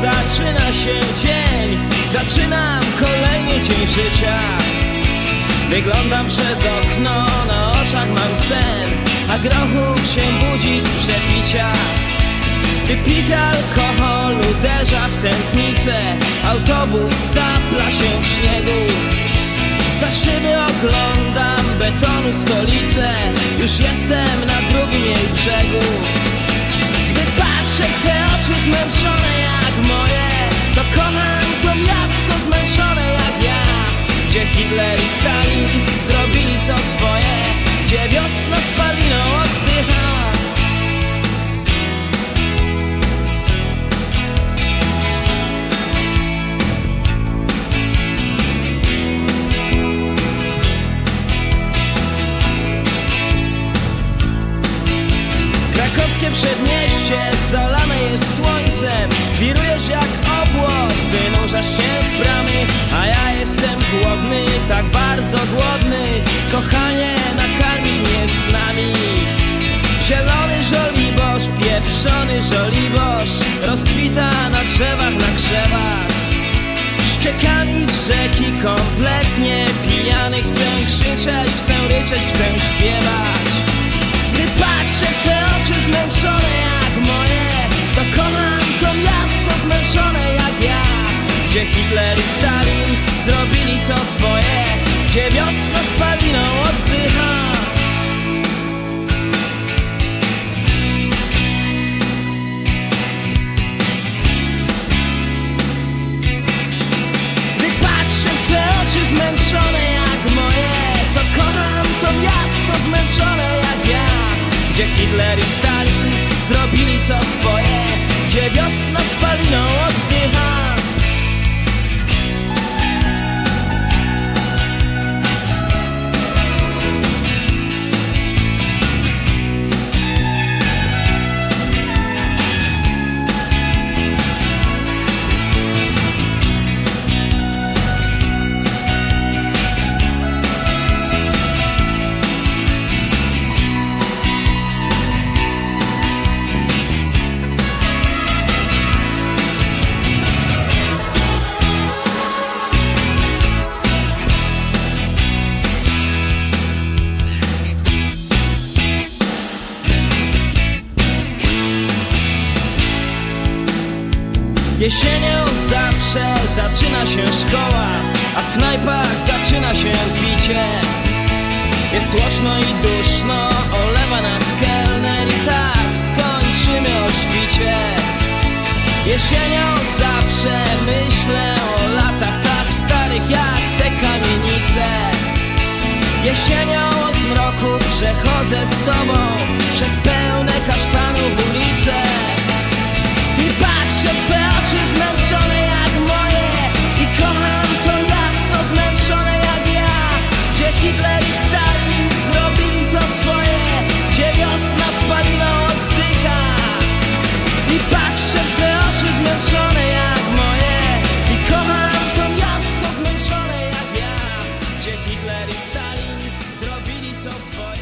zaczyna się dzień. Zaczynam kolejny dzień życia. Wyglądam przez okno, na oczach mam sen A grochów się budzi z przepicia. Wypity alkohol uderza w tętnicę Autobus stapla się w śniegu. Za szyby oglądam betonu stolicę Już jestem na drugim jej brzegu. Gdy patrzę oczy zmęczone kompletnie pijany. Chcę krzyczeć, chcę ryczeć, chcę śpiewać. Gdy patrzę w te oczy zmęczone jak moje To to miasto zmęczone jak ja. Gdzie Hitler i Stalin zrobili co swoje Hitler i Stalin zrobili co swoje Jesienią zawsze zaczyna się szkoła A w knajpach zaczyna się picie Jest tłoczno i duszno, olewa nas kelner I tak skończymy o świcie. Jesienią zawsze myślę o latach tak starych jak te kamienice. Jesienią o zmroku przechodzę z tobą Przez pełne kasztany Just fun.